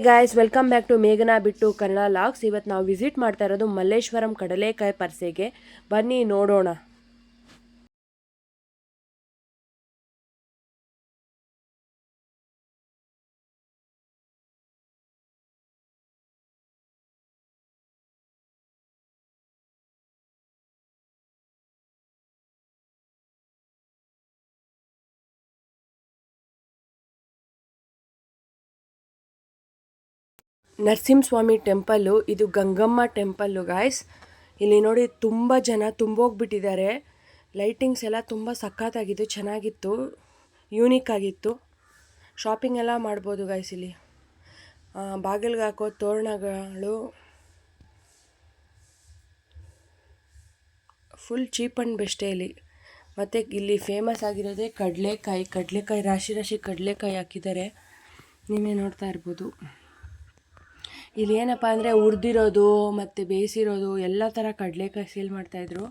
Guys welcome back to ಮೇಘನಾ ಬಿಟ್ಟು Kannada logs ಇವತ್ತು ನಾವು ವಿಸಿಟ್ ಮಾಡ್ತಾ ಇರೋದು ಮಲ್ಲೇಶ್ವರಂ ಕಡಲೆಕಾಯಿ ಪರ್ಸೆಗೆ. ಬನ್ನಿ ನೋಡೋಣ. ನರಸಿಂಹಸ್ವಾಮಿ ಟೆಂಪಲ್ಲು, ಇದು ಗಂಗಮ್ಮ ಟೆಂಪಲ್ಲು ಗಾಯ್ಸ್ ಇಲ್ಲಿ ನೋಡಿ ತುಂಬ ಜನ ತುಂಬೋಗ್ಬಿಟ್ಟಿದ್ದಾರೆ. ಲೈಟಿಂಗ್ಸ್ ಎಲ್ಲ ತುಂಬ ಸಖತ್ತಾಗಿತ್ತು ಚೆನ್ನಾಗಿತ್ತು ಯೂನಿಕ್ ಆಗಿತ್ತು. ಶಾಪಿಂಗ್ ಎಲ್ಲ ಮಾಡ್ಬೋದು ಗಾಯ್ಸ್ ಇಲ್ಲಿ. ಬಾಗಿಲ್ಗೆ ಹಾಕೋ ತೋರಣಗಳು. ಫುಲ್ ಚೀಪ್ ಆ್ಯಂಡ್ ಬೆಸ್ಟೇ ಇಲ್ಲಿ. ಮತ್ತು ಇಲ್ಲಿ ಫೇಮಸ್ ಆಗಿರೋದೇ ಕಡಲೆಕಾಯಿ. ಕಡಲೆಕಾಯಿ ರಾಶಿ ರಾಶಿ ಕಡಲೆಕಾಯಿ ಹಾಕಿದ್ದಾರೆ. ನೀವೇ ನೋಡ್ತಾ ಇರ್ಬೋದು. ಇಲ್ಲಿ ಏನಪ್ಪ ಅಂದರೆ ಉರಿದಿರೋದು ಮತ್ತು ಬೇಯಿಸಿರೋದು ಎಲ್ಲ ಥರ ಕಡಲೆಕಾಯಿ ಸೇಲ್ ಮಾಡ್ತಾಯಿದ್ರು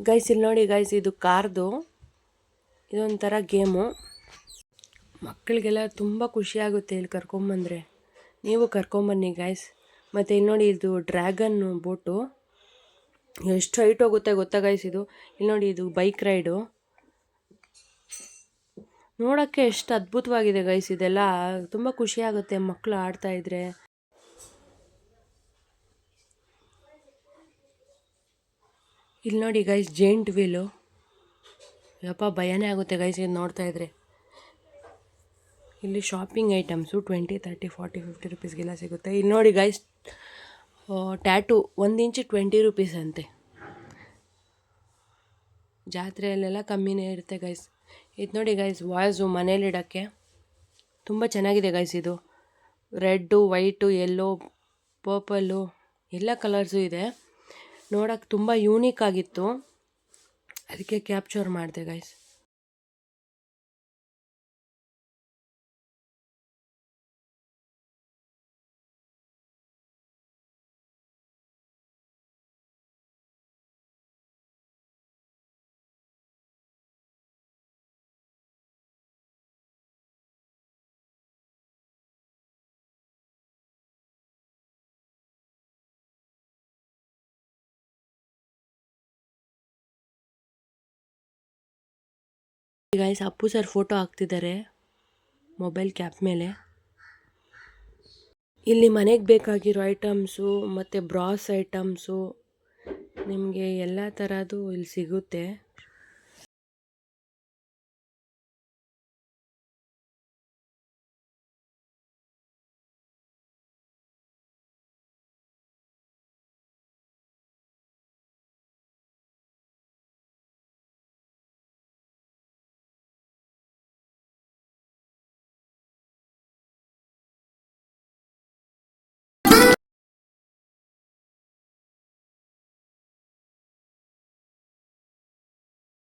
ಗೈಸ್ ಇಲ್ಲಿ ನೋಡಿ ಗೈಸ್ ಇದು ಕಾರ್ದು. ಇದೊಂಥರ ಗೇಮು. ಮಕ್ಕಳಿಗೆಲ್ಲ ತುಂಬ ಖುಷಿಯಾಗುತ್ತೆ ಇಲ್ಲಿ ಕರ್ಕೊಂಬಂದರೆ. ನೀವು ಕರ್ಕೊಂಬನ್ನಿ ಗೈಸ್ ಮತ್ತು ಇಲ್ಲಿ ನೋಡಿ, ಇದು ಡ್ರ್ಯಾಗನ್ ಬೋಟು. ಎಷ್ಟು ಹೈಟ್ ಹೋಗುತ್ತೆ ಗೊತ್ತಾ ಗೈಸ್ ಇದು? ಇಲ್ಲಿ ನೋಡಿ, ಇದು ಬೈಕ್ ರೈಡು. ನೋಡೋಕ್ಕೆ ಎಷ್ಟು ಅದ್ಭುತವಾಗಿದೆ ಗೈಸ್ ಇದೆಲ್ಲ. ತುಂಬ ಖುಷಿಯಾಗುತ್ತೆ ಮಕ್ಕಳು ಆಡ್ತಾ ಇಲ್ಲಿ ನೋಡಿ ಗೈಸ್ ಜೇಂಟ್ ವೀಲು ಯಪ್ಪ, ಭಯನೇ ಆಗುತ್ತೆ ಗೈಸ್ ಇದು ನೋಡ್ತಾ ಇದ್ರೆ. ಇಲ್ಲಿ shopping items twenty thirty forty fifty ರುಪೀಸ್ಗೆಲ್ಲ ಸಿಗುತ್ತೆ. ಇಲ್ಲಿ ನೋಡಿ ಗೈಸ್ ಟ್ಯಾಟು ಒಂದು ಇಂಚು ಟ್ವೆಂಟಿ ರುಪೀಸ್ ಅಂತೆ. ಜಾತ್ರೆಯಲ್ಲೆಲ್ಲ ಕಮ್ಮಿನೇ ಇರುತ್ತೆ ಗೈಸ್ ಇದು ನೋಡಿ ಗೈಸ್ ವಾಯ್ಸು ಮನೇಲಿಡೋಕ್ಕೆ ತುಂಬ ಚೆನ್ನಾಗಿದೆ ಗೈಸ್ ಇದು. ರೆಡ್ಡು ವೈಟು ಯೆಲ್ಲೋ ಪರ್ಪಲ್ಲು ಎಲ್ಲ ಕಲರ್ಸು ಇದೆ. ನೋಡೋಕ್ಕೆ ತುಂಬ ಯೂನಿಕ್ ಆಗಿತ್ತು. ಅದಕ್ಕೆ ಕ್ಯಾಪ್ಚರ್ ಮಾಡಿದೆ guys guys Appu sir photo ಹಾಕ್ತಿದ್ದಾರೆ ಮೊಬೈಲ್ ಕ್ಯಾಪ್ ಮೇಲೆ. ಇಲ್ಲಿ ಮನೆಗೆ ಬೇಕಾಗಿರೋ ಐಟಮ್ಸು ಮತ್ತು ಬ್ರಾಸ್ ಐಟಮ್ಸು ನಿಮಗೆ ಎಲ್ಲ ಥರದ್ದು ಇಲ್ಲಿ ಸಿಗುತ್ತೆ.